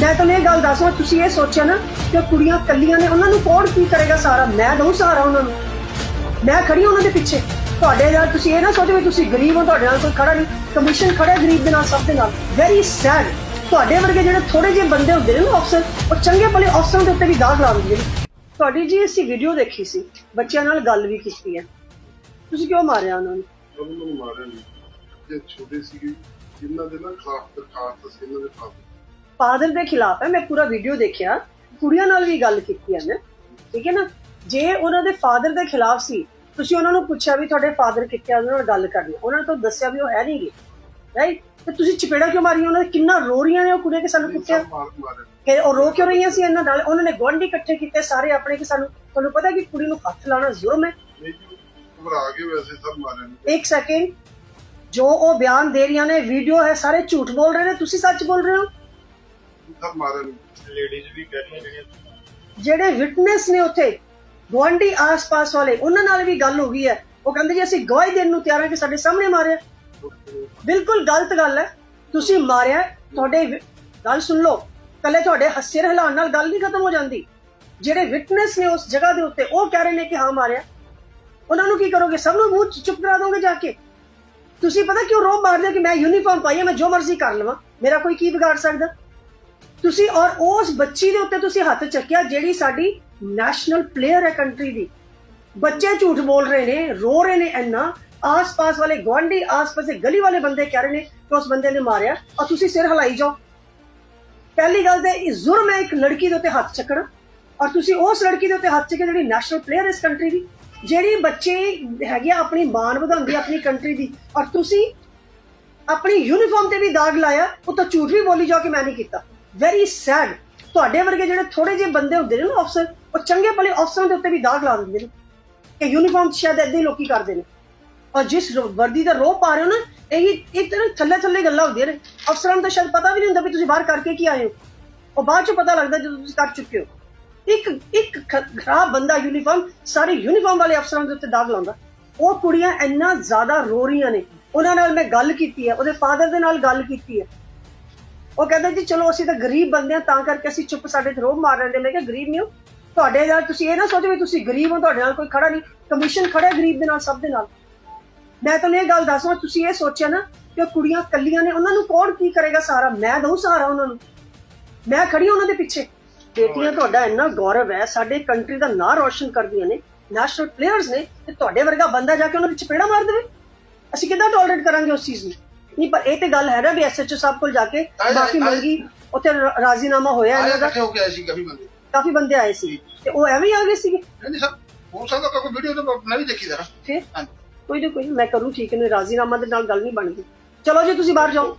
ਮੈਂ ਤੁਹਾਨੂੰ ਇਹ ਗੱਲ ਦੱਸਵਾਂ ਤੁਸੀਂ ਇਹ ਸੋਚਿਆ ਨਾ ਕਿ ਕੁੜੀਆਂ ਕੱਲੀਆਂ ਨੇ, ਉਹਨਾਂ ਨੂੰ ਕੌਣ ਕੀ ਕਰੇਗਾ ਸਾਰਾ? ਮੈਂ ਦਊਂ ਸਹਾਰਾ ਉਹਨਾਂ ਨੂੰ। ਮੈਂ ਖੜੀ ਉਹਨਾਂ ਦੇ ਪਿੱਛੇ। ਤੁਹਾਡੇ ਨਾਲ ਤੁਸੀਂ ਇਹ ਨਾ ਸੋਚੋ ਵੀ ਤੁਸੀਂ ਗਰੀਬ ਹੋ, ਤੁਹਾਡੇ ਨਾਲ ਕੋਈ ਖੜਾ ਨਹੀਂ। ਕਮਿਸ਼ਨ ਖੜਾ ਗਰੀਬ ਦੇ ਨਾਲ, ਸਭ ਦੇ ਨਾਲ। ਵੈਰੀ ਸੈਡ ਤੁਹਾਡੇ ਵਰਗੇ ਜਿਹੜੇ ਥੋੜੇ ਜਿਹੇ ਬੰਦੇ ਹੁੰਦੇ ਨੇ ਨਾ ਅਫਸਰ ਉਹ ਚੰਗੇ ਭਲੇ ਅਫਸਰਾਂ ਦੇ ਉੱਤੇ ਵੀ ਦਾਗ ਲਾ ਦਿੰਦੇ ਨੇ। ਤੁਹਾਡੀ ਜੀ ਅਸੀਂ ਵੀਡੀਓ ਦੇਖੀ ਸੀ, ਬੱਚਿਆਂ ਨਾਲ ਗੱਲ ਵੀ ਕੀਤੀ ਹੈ। ਤੁਸੀਂ ਕਿਉਂ ਮਾਰਿਆ ਉਹਨਾਂ ਨੂੰ? ਉਹਨਾਂ ਨੂੰ ਮਾਰਿਆ ਨਹੀਂ ਜੇ ਛੋਟੇ ਸੀਗੇ, ਜਿਨ੍ਹਾਂ ਦੇ ਨਾਲ ਖਿਲਾਫ ਦਰਖਾਸਤ ਸੀ ਇਹਨਾਂ ਦੇ ਖਿਲਾਫ। ਫਾਦਰ ਦੇ ਖਿਲਾਫ ਹੈ, ਮੈਂ ਪੂਰਾ ਵੀਡੀਓ ਦੇਖਿਆ। ਕੁੜੀਆਂ ਨਾਲ ਵੀ ਗੱਲ ਕੀਤੀ ਹੈ ਮੈਂ। ਠੀਕ ਹੈ ਨਾ? ਜੇ ਉਹਨਾਂ ਦੇ ਫਾਦਰ ਦੇ ਖਿਲਾਫ ਸੀ, ਤੁਸੀਂ ਉਹਨਾਂ ਨੂੰ ਪੁੱਛਿਆ ਵੀ ਤੁਹਾਡੇ ਫਾਦਰ ਕਿੱਥੇ ਆ, ਉਹਨਾਂ ਨਾਲ ਗੱਲ ਕਰਨੀ। ਉਹਨਾਂ ਨੇ ਤਾਂ ਦੱਸਿਆ ਵੀ ਉਹ ਹੈ ਨਹੀਂਗੇ ਰਾਈਟ ਤੇ ਤੁਸੀਂ ਚਪੇੜਾ ਕਿਉਂ ਮਾਰੀਆਂ ਉਹਨਾਂ ਦੇ? ਕਿੰਨਾ ਰੋ ਰਹੀਆਂ ਨੇ ਉਹ ਕੁੜੀਆਂ ਕਿ ਸਾਨੂੰ ਕੁੱਟਿਆ ਕਿ ਉਹ ਰੋ ਕਿਉਂ ਰਹੀਆਂ ਸੀ ਇਹਨਾਂ ਨਾਲ? ਉਹਨਾਂ ਨੇ ਗੁਆਂਢੀ ਇਕੱਠੇ ਕੀਤੇ ਸਾਰੇ ਆਪਣੇ ਕਿ ਸਾਨੂੰ ਤੁਹਾਨੂੰ ਪਤਾ ਕਿ ਕੁੜੀ ਨੂੰ ਹੱਥ ਲਾਣਾ ਜ਼ੁਲਮ ਹੈ? ਘਬਰਾ ਕੇ ਵੈਸੇ ਸਭ ਮਾਰਿਆ ਇੱਕ ਸੈਕਿੰਡ ਜੋ ਉਹ ਬਿਆਨ ਦੇ ਰਹੀਆਂ ਨੇ ਵੀਡੀਓ ਹੈ, ਸਾਰੇ ਝੂਠ ਬੋਲ ਰਹੇ ਨੇ। ਤੁਸੀਂ ਸੱਚ ਬੋਲ ਰਹੇ ਹੋ? ਮਾਰਿਆ ਨਹੀਂ ਲੇਡੀਜ਼ ਵੀ ਕਹਿ ਰਹੀਆਂ ਜਿਹੜੀਆਂ ਜਿਹੜੇ ਵਿਟਨੈਸ ਨੇ ਉੱਥੇ ਗੁਆਂਢੀ ਆਸ-ਪਾਸ ਵਾਲੇ ਉਹਨਾਂ ਨਾਲ ਵੀ ਗੱਲ ਹੋ ਗਈ ਹੈ। ਉਹ ਕਹਿੰਦੇ ਜੀ ਅਸੀਂ ਗਵਾਹੀ ਦੇਣ ਨੂੰ ਤਿਆਰ ਹਾਂ ਕਿ ਸਾਡੇ ਸਾਹਮਣੇ ਮਾਰਿਆ। ਬਿਲਕੁਲ ਗਲਤ ਗੱਲ ਹੈ। ਤੁਸੀਂ ਮਾਰਿਆ ਤੁਹਾਡੇ ਵਿ- ਗੱਲ ਸੁਣ ਲਓ। ਕੱਲੇ ਤੁਹਾਡੇ ਹੱਸੇ ਹਿਲਾਉਣ ਨਾਲ ਗੱਲ ਨਹੀਂ ਖਤਮ ਹੋ ਜਾਂਦੀ। ਜਿਹੜੇ ਵਿਟਨੈਸ ਨੇ ਉਸ ਜਗ੍ਹਾ ਦੇ ਉੱਤੇ ਉਹ ਕਹਿ ਰਹੇ ਨੇ ਕਿ ਹਾਂ ਮਾਰਿਆ। ਉਹਨਾਂ ਨੂੰ ਕੀ ਕਰੋਗੇ? ਸਭ ਨੂੰ ਮੂੰਹ ਚ- ਚੁੱਪ ਕਰਾ ਦੋਗੇ ਜਾ ਕੇ? ਤੁਸੀਂ ਪਤਾ ਕਿਉਂ ਰੋਬ ਮਾਰਦੇ ਹੋ ਕਿ ਮੈਂ ਯੂਨੀਫਾਰਮ ਪਾਈ ਹੈ ਮੈਂ ਜੋ ਮਰਜ਼ੀ ਕਰ ਲਵਾਂ? ਮੇਰਾ ਕੋਈ ਕੀ ਵਿਗਾੜ ਸਕਦਾ? ਤੁਸੀਂ ਔਰ ਉਸ ਬੱਚੀ ਦੇ ਉੱਤੇ ਤੁਸੀਂ ਹੱਥ ਚੱਕਿਆ ਜਿਹੜੀ ਸਾਡੀ ਨੈਸ਼ਨਲ ਪਲੇਅਰ ਹੈ ਕੰਟਰੀ ਦੀ। ਬੱਚੇ ਝੂਠ ਬੋਲ ਰਹੇ ਨੇ, ਰੋ ਰਹੇ ਨੇ ਇੰਨਾ, ਆਸ-ਪਾਸ ਵਾਲੇ ਗਵਾਂਢੀ ਆਸ-ਪਾਸ ਦੇ ਗਲੀ ਵਾਲੇ ਬੰਦੇ ਕਹਿ ਰਹੇ ਨੇ ਕਿ ਉਸ ਬੰਦੇ ਨੇ ਮਾਰਿਆ, ਔਰ ਤੁਸੀਂ ਸਿਰ ਹਿਲਾਈ ਜਾਓ। ਪਹਿਲੀ ਗੱਲ ਤੇ ਇਹ ਜ਼ੁਰਮ ਹੈ ਇੱਕ ਲੜਕੀ ਦੇ ਉੱਤੇ ਹੱਥ ਚੱਕਣਾ, ਔਰ ਤੁਸੀਂ ਉਸ ਲੜਕੀ ਦੇ ਉੱਤੇ ਹੱਥ ਚੱਕੇ ਜਿਹੜੀ ਨੈਸ਼ਨਲ ਪਲੇਅਰ ਇਸ ਕੰਟਰੀ ਦੀ, ਜਿਹੜੀ ਬੱਚੇ ਹੈਗੀ ਆ ਆਪਣੀ ਮਾਨ ਵਧਾਉਂਦੀ ਆਪਣੀ ਕੰਟਰੀ ਦੀ, ਔਰ ਤੁਸੀਂ ਆਪਣੀ ਯੂਨੀਫਾਰਮ ਤੇ ਵੀ ਦਾਗ ਲਾਇਆ, ਉਹ ਤਾਂ ਝੂਠ ਵੀ ਬੋਲੀ ਜਾਓ ਕਿ ਮੈਂ ਨਹੀਂ ਕੀਤਾ। ਵੈਰੀ ਸੈਡ ਤੁਹਾਡੇ ਵਰਗੇ ਜਿਹੜੇ ਥੋੜੇ ਜਿਹੇ ਬੰਦੇ ਹੁੰਦੇ ਨੇ ਨਾ ਅਫਸਰ ਉਹ ਚੰਗੇ ਭਲੇ ਅਫਸਰਾਂ ਦੇ ਉੱਤੇ ਵੀ ਦਾਗ ਲਾ ਦਿੰਦੇ ਨੇ। ਕਿ ਯੂਨੀਫਾਰਮ ਸ਼ਾਇਦ ਏਦਾਂ ਹੀ ਲੋਕੀ ਕਰਦੇ ਨੇ। ਔਰ ਜਿਸ ਵਰਦੀ ਦਾ ਰੋਹ ਪਾ ਰਹੇ ਹੋ ਨਾ, ਇਹੀ ਇੱਕ ਤਰ੍ਹਾਂ ਥੱਲੇ ਥੱਲੇ ਗੱਲਾਂ ਹੁੰਦੀਆਂ ਨੇ। ਅਫਸਰਾਂ ਨੂੰ ਤਾਂ ਸ਼ਾਇਦ ਪਤਾ ਵੀ ਨਹੀਂ ਹੁੰਦਾ ਵੀ ਤੁਸੀਂ ਬਾਹਰ ਕਰਕੇ ਕੀ ਆਏ ਹੋ। ਉਹ ਬਾਅਦ 'ਚ ਪਤਾ ਲੱਗਦਾ ਜਦੋਂ ਤੁਸੀਂ ਕਰ ਚੁੱਕੇ ਹੋ। ਇੱਕ ਇੱਕ ਖਰਾਬ ਬੰਦਾ ਯੂਨੀਫਾਰਮ ਸਾਰੇ ਯੂਨੀਫਾਰਮ ਵਾਲੇ ਅਫਸਰਾਂ ਦੇ ਉੱਤੇ ਦਾਗ ਲਾਉਂਦਾ। ਉਹ ਕੁੜੀਆਂ ਇੰਨਾ ਜ਼ਿਆਦਾ ਰੋ ਰਹੀਆਂ ਨੇ। ਉਹਨਾਂ ਨਾਲ ਮੈਂ ਗੱਲ ਕੀਤੀ ਹੈ, ਉਹਦੇ ਫਾਦਰ ਦੇ ਨਾਲ ਗੱਲ ਕੀਤੀ ਹੈ। ਉਹ ਕਹਿੰਦੇ ਜੀ, ਚਲੋ ਅਸੀਂ ਤਾਂ ਗਰੀਬ ਬੰਦੇ ਆ ਤਾਂ ਕਰਕੇ ਅਸੀਂ ਚੁੱਪ ਸਾਡੇ ਤੇ ਰੋਬ ਮਾਰ ਰਹੇ ਨੇ ਮੈਂ ਕਿਹਾ, ਗਰੀਬ ਨਹੀਂ ਹੋ। ਤੁਹਾਡੇ ਨਾਲ ਤੁਸੀਂ ਇਹ ਨਾ ਸੋਚੋ ਵੀ ਤੁਸੀਂ ਗਰੀਬ ਹੋ, ਤੁਹਾਡੇ ਨਾਲ ਕੋਈ ਖੜਾ ਨਹੀਂ। ਕਮਿਸ਼ਨ ਖੜਾ ਗਰੀਬ ਦੇ ਨਾਲ, ਸਭ ਦੇ ਨਾਲ। ਮੈਂ ਤੁਹਾਨੂੰ ਇਹ ਗੱਲ ਦੱਸਵਾਂ ਤੁਸੀਂ ਇਹ ਸੋਚਿਆ ਨਾ ਕਿ ਕੁੜੀਆਂ ਕੱਲੀਆਂ ਨੇ, ਉਹਨਾਂ ਨੂੰ ਕੌਣ ਕੀ ਕਰੇਗਾ ਸਾਰਾ? ਮੈਂ ਦਊਂ ਸਾਰਾ ਉਹਨਾਂ ਨੂੰ? ਮੈਂ ਖੜੀ ਹਾਂ ਉਹਨਾਂ ਦੇ ਪਿੱਛੇ। ਬੇਟੀਆਂ, ਤੁਹਾਡਾ ਇੰਨਾ ਗੌਰਵ ਹੈ, ਸਾਡੇ ਕੰਟਰੀ ਦਾ ਨਾਂ ਰੋਸ਼ਨ ਕਰਦੀਆਂ ਨੇ ਨੈਸ਼ਨਲ ਪਲੇਅਰਸ ਨੇ, ਤੇ ਤੁਹਾਡੇ ਵਰਗਾ ਬੰਦਾ ਜਾ ਕੇ ਉਹਨਾਂ ਦੇ ਚਪੇੜਾ ਮਾਰ ਦੇਵੇ? ਅਸੀਂ ਕਿੱਦਾਂ ਟੋਲਰੇਟ ਕਰਾਂਗੇ ਉਸ ਚੀਜ਼ ਨੂੰ? ਨਹੀਂ ਪਰ ਇਹ ਤੇ ਗੱਲ ਹੈ ਨਾ ਵੀ ਐਸਐਚਓ ਸਾਹਿਬ ਕੋਲ ਜਾ ਕੇ ਮਾਫੀ ਮੰਗੀ ਉੱਥੇ ਰਾਜ਼ੀਨਾਮਾ ਹੋਇਆ ਇਹਨਾਂ ਦਾ। ਇਕੱਠੇ ਹੋ ਕੇ ਆਏ ਸੀ ਕਾਫੀ ਬੰਦੇ। ਕਾਫੀ ਬੰਦੇ ਆਏ ਸੀ। ਤੇ ਉਹ ਐਵੇਂ ਆ ਗਏ ਸੀਗੇ। ਨਹੀਂ ਸਰ ਹੋ ਸਕਦਾ ਕੋਈ ਵੀਡੀਓ ਤਾਂ ਮੈਂ ਵੀ ਦੇਖੀ ਜ਼ਰਾ। ਫਿਰ ਕੋਈ ਨਾ ਕੋਈ ਨਾ, ਮੈਂ ਕਰੂੰ ਠੀਕ ਹੈ ਰਾਜ਼ੀਨਾਮਾ ਦੇ ਨਾਲ ਗੱਲ ਨਹੀਂ ਬਣਦੀ। ਚਲੋ ਜੀ ਤੁਸੀਂ ਬਾਹਰ ਜਾਓ।